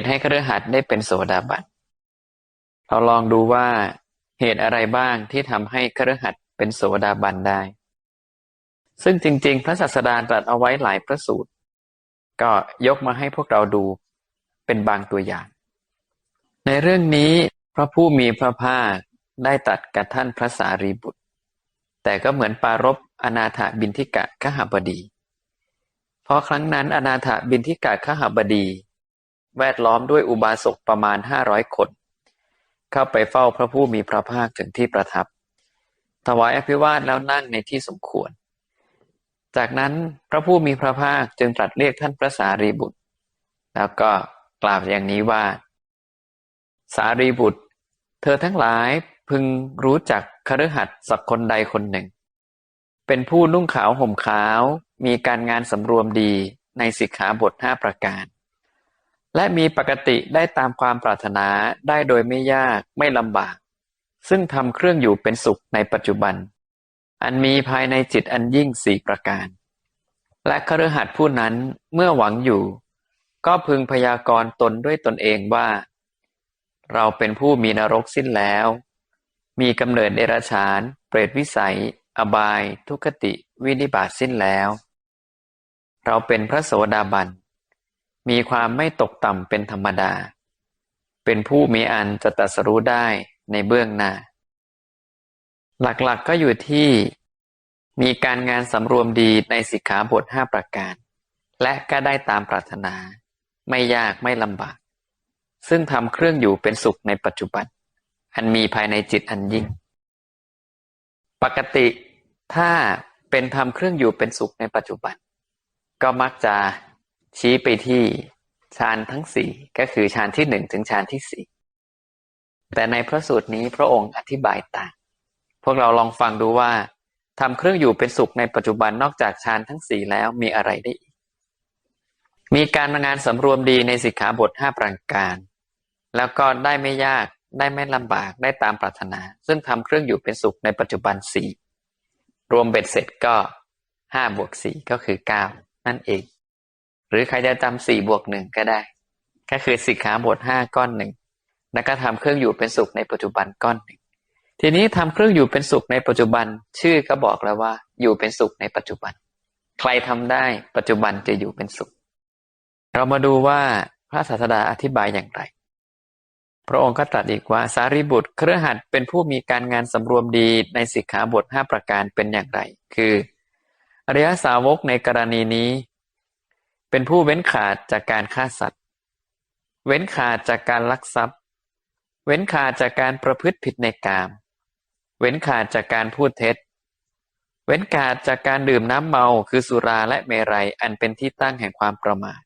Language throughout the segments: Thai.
ตุให้คฤหัสถ์ได้เป็นโสดาบัน เราลองดูว่าเหตุอะไรบ้างที่ทำให้คฤหัสถ์เป็นโสดาบันได้ ซึ่งจริง ๆ พระศาสดาตรัสเอาไว้หลายพระสูตร ก็ยกมาให้พวกเราดูเป็นบางตัวอย่าง ในเรื่องนี้พระผู้มีพระภาคได้ตรัดกับท่านพระสารีบุตร แต่ก็เหมือนปารบอนาถบินทิกะขหบดี เพราะครั้งนั้นอนาถบินทิกะขหบดี แวดล้อมด้วยอุบาสกประมาณห้าร้อยคน เข้าไปเฝ้าพระผู้มีพระภาคถึงที่ประทับ ถวายอภิวาทแล้วนั่งในที่สมควร จากนั้นพระผู้มีพระภาคจึงตรัสเรียกท่านพระสารีบุตร แล้วก็กล่าวอย่างนี้ว่า สารีบุตร เธอทั้งหลายพึงรู้จักคฤหัสถ์สักคนใดคนหนึ่ง เป็นผู้นุ่งขาวห่มขาวมีการงานสำรวมดีในสิกขาบทห้าประการ และมีปกติได้ตามความปรารถนาได้โดยไม่ยากไม่ลำบาก ซึ่งทำเครื่องอยู่เป็นสุขในปัจจุบัน อันมีภายในจิตอันยิ่งสี่ประการ และคฤหัสถ์ผู้นั้นเมื่อหวังอยู่ ก็พึงพยากรณ์ตนด้วยตนเองว่า เราเป็นผู้มีนรกสิ้นแล้ว มีกำเนิดเดรัจฉาน เปรตวิสัย อบาย ทุกติ วินิบาตสิ้นแล้ว เราเป็นพระโสดาบัน มีความไม่ตกต่ำเป็นธรรมดา เป็นผู้มีอันจะตัสรู้ได้ในเบื้องหน้า หลักๆกก็อยู่ที่มีการงานสำรวมดีในสิกขาบทห้าประการ และก็ได้ตามปรารถนา ไม่ยากไม่ลำบาก ซึ่งทำเครื่องอยู่เป็นสุขในปัจจุบัน อันมีภายในจิตอันยิ่ง ปกติถ้าเป็นทำเครื่องอยู่เป็นสุขในปัจจุบัน ก็มักจะ ชี้ไปที่ฌานทั้งสี่ก็คือฌานที่หนึ่งถึงฌานที่สี่แต่ในพระสูตรนี้พระองค์อธิบายต่าง พวกเราลองฟังดูว่าทำเครื่องอยู่เป็นสุขในปัจจุบันนอกจากฌานทั้งสี่แล้วมีอะไรได้อีก มีการงานสำรวมดีในสิกขาบทห้าประการ แล้วก็ได้ไม่ยากได้ไม่ลำบากได้ตามปรารถนา ซึ่งทำเครื่องอยู่เป็นสุขในปัจจุบันสี่รวมเบ็ดเสร็จก็ห้าบวกสี่ก็คือเก้านั่นเอง หรือใครจะจำสี่บวกหนึ่งก็ได้ ก็คือสิกขาบทห้าก้อนหนึ่งแล้วก็ทำเครื่องอยู่เป็นสุขในปัจจุบันก้อนหนึ่งทีนี้ทำเครื่องอยู่เป็นสุขในปัจจุบัน ชื่อก็บอกแล้วว่า อยู่เป็นสุขในปัจจุบัน ใครทำได้ปัจจุบันจะอยู่เป็นสุข เรามาดูว่าพระศาสดาอธิบายอย่างไร พระองค์ก็ตรัสอีกว่าสารีบุตรเครือหัดเป็นผู้มีการงานสำรวมดีในสิกขาบทห้าประการเป็นอย่างไร คืออริยสาวกในกรณีนี้ เป็นผู้เว้นขาดจากการฆ่าสัตว์ เว้นขาดจากการลักทรัพย์ เว้นขาดจากการประพฤติผิดในกาม เว้นขาดจากการพูดเท็จ เว้นขาดจากการดื่มน้ำเมาคือสุราและเมรัยอันเป็นที่ตั้งแห่งความประมาท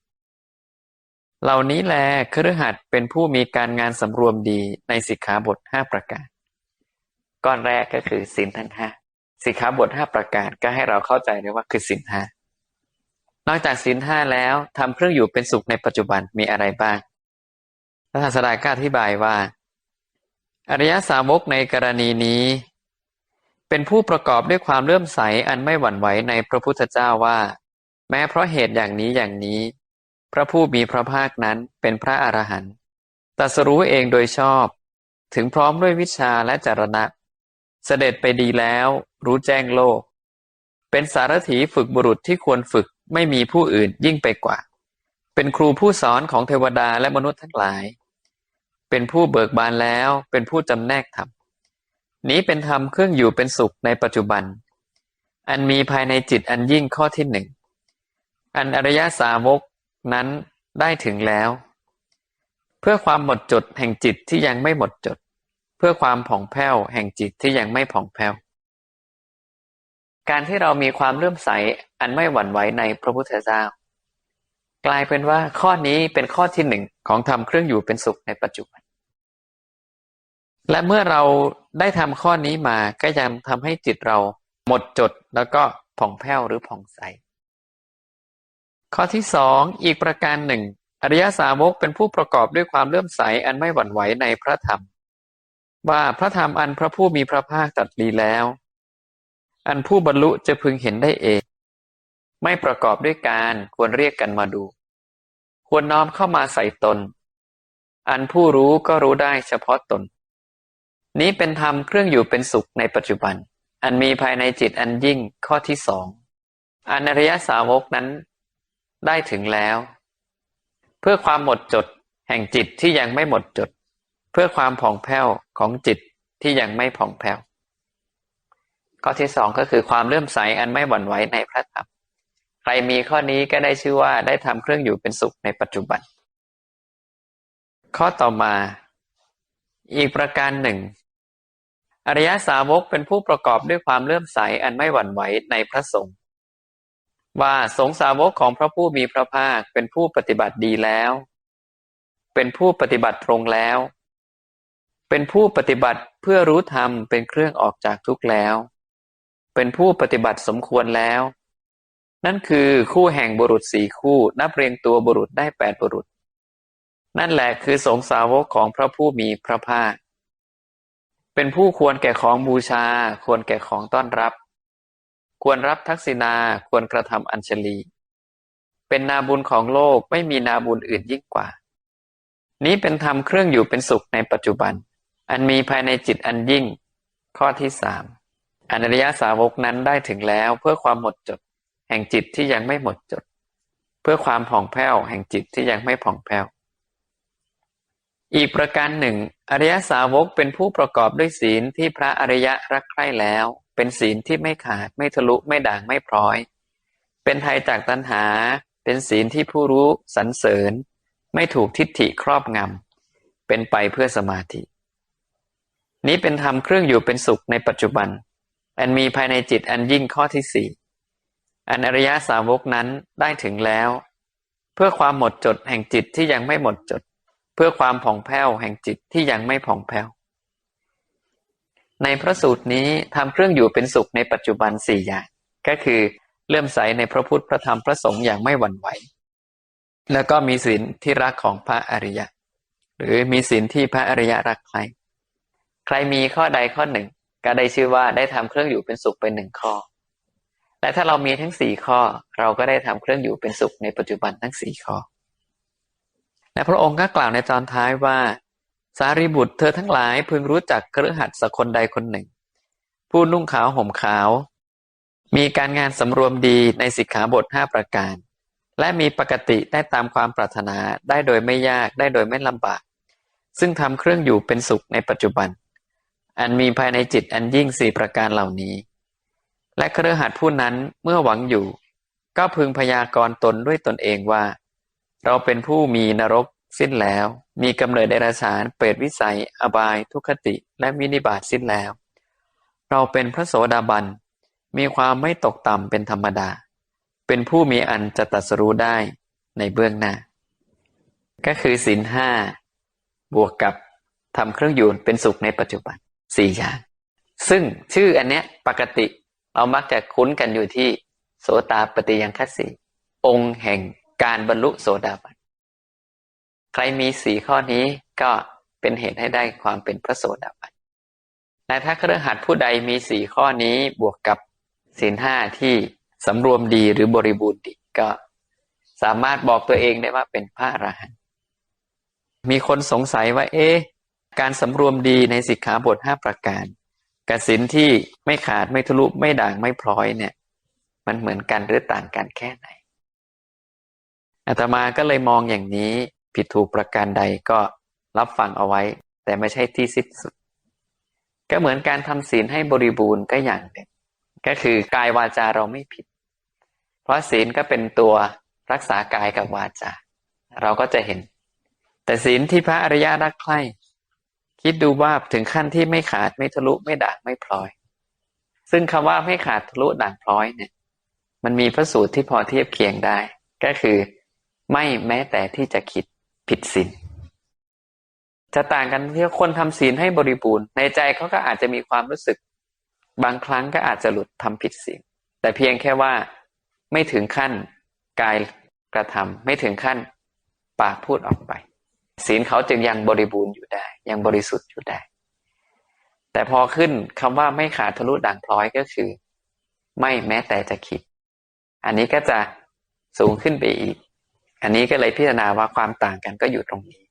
เหล่านี้แลคฤหัสถ์เป็นผู้มีการงานสำรวมดีในสิกขาบทห้าประการ ก้อนแรกก็คือศีลทั้งห้าสิกขาบทห้าประการก็ให้เราเข้าใจได้ว่าคือศีลห้า นอกจากศีลห้าแล้วทำเครื่องอยู่เป็นสุขในปัจจุบันมีอะไรบ้างพระศาสดาก็อธิบายว่า อริยสาวกในกรณีนี้ เป็นผู้ประกอบด้วยความเลื่อมใสอันไม่หวั่นไหวในพระพุทธเจ้าว่า แม้เพราะเหตุอย่างนี้อย่างนี้ พระผู้มีพระภาคนั้นเป็นพระอรหันต์ตัสรู้เองโดยชอบ ถึงพร้อมด้วยวิชาและจรณะ เสด็จไปดีแล้ว รู้แจ้งโลก เป็นสารถีฝึกบุรุษที่ควรฝึก ไม่มีผู้อื่นยิ่งไปกว่า เป็นครูผู้สอนของเทวดาและมนุษย์ทั้งหลาย เป็นผู้เบิกบานแล้ว เป็นผู้จำแนกธรรม นี้เป็นธรรมเครื่องอยู่เป็นสุขในปัจจุบัน อันมีภายในจิตอันยิ่งข้อที่หนึ่ง อันอริยสาวกนั้นได้ถึงแล้ว เพื่อความหมดจดแห่งจิตที่ยังไม่หมดจด เพื่อความผ่องแผ้วแห่งจิตที่ยังไม่ผ่องแผ้วการที่เรามีความเลื่อมใส อันไม่หวั่นไหวในพระพุทธเจ้ากลายเป็นว่าข้อนี้เป็นข้อที่หนึ่งของทำเครื่องอยู่เป็นสุขในปัจจุบัน และเมื่อเราได้ทำข้อนี้มาก็ยังทำให้จิตเราหมดจดแล้วก็ผ่องแผ้วหรือผ่องใส ข้อที่สองอีกประการหนึ่ง อริยสาวกเป็นผู้ประกอบด้วยความเลื่อมใสอันไม่หวั่นไหวในพระธรรม ว่าพระธรรมอันพระผู้มีพระภาคตรัสดีแล้ว อันผู้บรรลุจะพึงเห็นได้เอง ไม่ประกอบด้วยการควรเรียกกันมาดู ควรน้อมเข้ามาใส่ตน อันผู้รู้ก็รู้ได้เฉพาะตน นี้เป็นธรรมเครื่องอยู่เป็นสุขในปัจจุบัน อันมีภายในจิตอันยิ่งข้อที่สองอันอริยสาวกนั้นได้ถึงแล้ว เพื่อความหมดจดแห่งจิตที่ยังไม่หมดจด เพื่อความผ่องแผ้วของจิตที่ยังไม่ผ่องแผ้วข้อที่สองก็คือความเลื่อมใสอันไม่หวั่นไหวในพระธรรม ใครมีข้อนี้ก็ได้ชื่อว่าได้ทำเครื่องอยู่เป็นสุขในปัจจุบัน ข้อต่อมา อีกประการหนึ่ง อริยสาวกเป็นผู้ประกอบด้วยความเลื่อมใสอันไม่หวั่นไหวในพระสงฆ์ว่าสงฆ์สาวกของพระผู้มีพระภาคเป็นผู้ปฏิบัติดีแล้ว เป็นผู้ปฏิบัติตรงแล้ว เป็นผู้ปฏิบัติเพื่อรู้ธรรมเป็นเครื่องออกจากทุกข์แล้ว เป็นผู้ปฏิบัติสมควรแล้ว นั่นคือคู่แห่งบุรุษสี่คู่นับเรียงตัวบุรุษได้แปดบุรุษ นั่นแหละคือสงสาวกของพระผู้มีพระภาค เป็นผู้ควรแก่ของบูชา ควรแก่ของต้อนรับ ควรรับทักษิณาควรกระทำอัญชลี เป็นนาบุญของโลกไม่มีนาบุญอื่นยิ่งกว่า นี้เป็นธรรมเครื่องอยู่เป็นสุขในปัจจุบัน อันมีภายในจิตอันยิ่ง ข้อที่สามอนริยสาวกนั้นได้ถึงแล้วเพื่อความหมดจด แห่งจิตที่ยังไม่หมดจด เพื่อความผ่องแผ้วแห่งจิตที่ยังไม่ผ่องแผ้ว อีกประการหนึ่ง อริยสาวกเป็นผู้ประกอบด้วยศีลที่พระอริยะรักใคร่แล้ว เป็นศีลที่ไม่ขาดไม่ทะลุไม่ด่างไม่พร้อย เป็นไทยจากตัณหา เป็นศีลที่ผู้รู้สรรเสริญ ไม่ถูกทิฏฐิครอบงำเป็นไปเพื่อสมาธิ นี้เป็นธรรมเครื่องอยู่เป็นสุขในปัจจุบัน อันมีภายในจิตอันยิ่งข้อที่สี่ อันอริยสาวกนั้นได้ถึงแล้ว เพื่อความหมดจดแห่งจิตที่ยังไม่หมดจด เพื่อความผ่องแผ้วแห่งจิตที่ยังไม่ผ่องแผ้ว ในพระสูตรนี้ทำเครื่องอยู่เป็นสุขในปัจจุบันสี่อย่างก็คือเลื่อมใสในพระพุทธพระธรรมพระสงฆ์อย่างไม่หวั่นไหว แล้วก็มีศีลที่รักของพระอริยะ หรือมีศีลที่พระอริยะรักใคร ใครมีข้อใดข้อหนึ่ง ก็ได้ชื่อว่าได้ทำเครื่องอยู่เป็นสุขไปหนึ่งข้อ และถ้าเรามีทั้งสี่ข้อ เราก็ได้ทำเครื่องอยู่เป็นสุขในปัจจุบันทั้งสี่ข้อ และพระองค์ก็กล่าวในตอนท้ายว่า สารีบุตรเธอทั้งหลายพึงรู้จักเครือขัดสักคนใดคนหนึ่ง ผู้นุ่งขาวห่มขาว มีการงานสำรวมดีในสิกขาบทห้าประการ และมีปกติได้ตามความปรารถนาได้โดยไม่ยากได้โดยไม่ลำบาก ซึ่งทำเครื่องอยู่เป็นสุขในปัจจุบัน อันมีภายในจิตอันยิ่งสี่ประการเหล่านี้ และเครือขัดผู้นั้นเมื่อหวังอยู่ ก็พึงพยากรณ์ตนด้วยตนเองว่า เราเป็นผู้มีนรกสิ้นแล้ว มีกำเนิดเดรัจฉานเปรตวิสัย อบาย ทุคติ และมินิบาตสิ้นแล้ว เราเป็นพระโสดาบัน มีความไม่ตกต่ำเป็นธรรมดา เป็นผู้มีอันจะตรัสรู้ได้ในเบื้องหน้า ก็คือศีลห้าบวกกับทำเครื่องยู่เป็นสุขในปัจจุบันสี่อย่าง ซึ่งชื่ออันเนี้ยปกติ เรามักจะคุ้นกันอยู่ที่โสตาปฏิยังคัสสีองค์แห่งการบรรลุโสดาบัน ใครมีสีข้อนี้ก็เป็นเหตุให้ได้ความเป็นพระโสดาบันและถ้าเครือขัดผู้ใดมีสีข้อนี้บวกกับศีลห้าที่สำรวมดีหรือบริบูรณ์ดีก็สามารถบอกตัวเองได้ว่าเป็นพระอรหันต์มีคนสงสัยว่า เอ๊ะการสำรวมดีในสิกขาบทห้าประการ กับศีลที่ไม่ขาดไม่ทะลุไม่ด่างไม่พลอยเนี่ย มันเหมือนกันหรือต่างกันแค่ไหนอาตมาก็เลยมองอย่างนี้ผิดถูกประการใดก็รับฟังเอาไว้ แต่ไม่ใช่ที่สิ้นสุด ก็เหมือนการทำศีลให้บริบูรณ์ก็อย่างหนึ่งก็คือกายวาจาเราไม่ผิด เพราะศีลก็เป็นตัวรักษากายกับวาจา เราก็จะเห็น แต่ศีลที่พระอริยะรักใคร่ คิดดูว่าถึงขั้นที่ไม่ขาดไม่ทะลุไม่ด่างไม่พลอย ซึ่งคำว่าไม่ขาดทะลุด่างพลอยเนี่ย มันมีพระสูตรที่พอเทียบเคียงได้ ก็คือ ไม่แม้แต่ที่จะคิดผิดศีลจะต่างกันที่คนทำศีลให้บริบูรณ์ ในใจเขาก็อาจจะมีความรู้สึก บางครั้งก็อาจจะหลุดทำผิดศีลแต่เพียงแค่ว่าไม่ถึงขั้นกายกระทำไม่ถึงขั้นปากพูดออกไป ศีลเขาจึงยังบริบูรณ์อยู่ได้ ยังบริสุทธิ์อยู่ได้ แต่พอขึ้นคำว่าไม่ขาดทะลุด่างพร้อยก็คือ ไม่แม้แต่จะคิด อันนี้ก็จะสูงขึ้นไปอีก อันนี้ก็เลยพิจารณาว่าความต่างกันก็อยู่ตรงนี้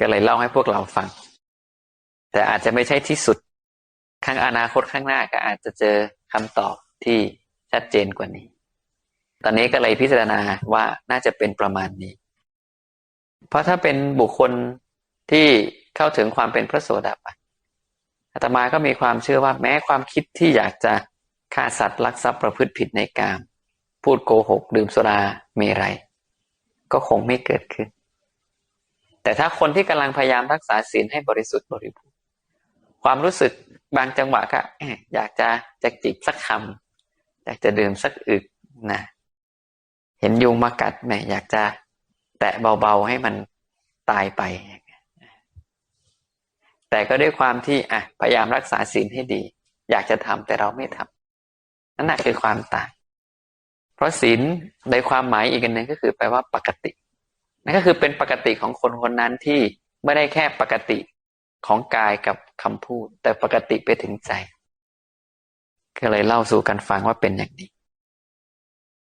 ก็เลยเล่าให้พวกเราฟัง แต่อาจจะไม่ใช่ที่สุด ข้างอนาคตข้างหน้าก็อาจจะเจอคำตอบที่ชัดเจนกว่านี้ ตอนนี้ก็เลยพิจารณาว่าน่าจะเป็นประมาณนี้ เพราะถ้าเป็นบุคคลที่เข้าถึงความเป็นพระโสดาบันอาตมาก็มีความเชื่อว่าแม้ความคิดที่อยากจะฆ่าสัตว์ลักทรัพย์ประพฤติผิดในกาม พูดโกหก ดื่มสุราเมรัยก็คงไม่เกิดขึ้น แต่ถ้าคนที่กำลังพยายามรักษาศีลให้บริสุทธิ์บริบูรณ์ความรู้สึกบางจังหวะก็อยากจะจะจิบสักคำอยากจะดื่มสักอึกนะเห็นยุงมากัดแหมอยากจะ แตะเบาๆให้มันตายไป แต่ก็ด้วยความที่อะพยายามรักษาศีลให้ดี อยากจะทำแต่เราไม่ทำนั่นแหะคือความต่าง เพราะศีลในความหมายอีกอันหนึ่งก็คือแปลว่าปกติ นั่นก็คือเป็นปกติของคนคนนั้นที่ไม่ได้แค่ปกติของกายกับคำพูด แต่ปกติไปถึงใจ ก็เลยเล่าสู่กันฟังว่าเป็นอย่างนี้